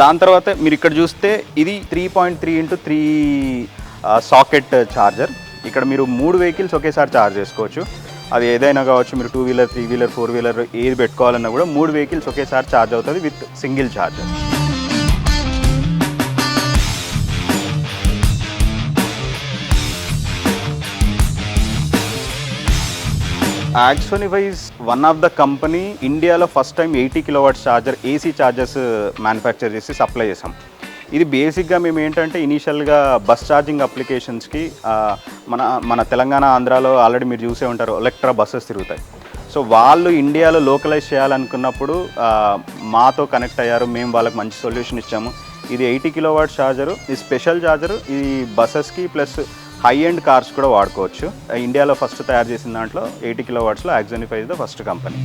దాని తర్వాత మీరు ఇక్కడ చూస్తే ఇది three point three into three socket charger ఇక్కడ మీరు మూడు వెహికల్స్ ఒకేసారి ఛార్జ్ చేసుకోవచ్చు. అది ఏదైనా కావచ్చు మీరు two wheeler three wheeler four wheeler ఏది పెట్టుకోవాలన్నా కూడా మూడు వెహికల్స్ ఒకేసారి ఛార్జ్ అవుతుంది విత్ సింగిల్ ఛార్జర్ యాక్సోని వైజ్ వన్ ఆఫ్ ద కంపెనీ ఇండియాలో first time eighty kilowatt charger AC chargers manufacture చేసి సప్లై చేసాం ఇది బేసిక్గా మేము ఏంటంటే ఇనీషియల్గా బస్ ఛార్జింగ్ అప్లికేషన్స్కి మన మన తెలంగాణ ఆంధ్రాలో ఆల్రెడీ మీరు చూసే ఉంటారు ఎలక్ట్రా బస్సెస్ తిరుగుతాయి. సో వాళ్ళు ఇండియాలో లోకలైజ్ చేయాలనుకున్నప్పుడు మాతో కనెక్ట్ అయ్యారు మేము వాళ్ళకి మంచి సొల్యూషన్ ఇచ్చాము. ఇది ఎయిటీ కిలోవాట్ ఛార్జరు ఇది స్పెషల్ ఛార్జరు ఇది బస్సెస్కి ప్లస్ హై ఎండ్ కార్స్ కూడా వాడుకోవచ్చు. ఇండియాలో ఫస్ట్ తయారు చేసిన దాంట్లో ఎయిటీ కిలో వాట్స్లో యాక్జోనిఫై ద ఫస్ట్ కంపెనీ.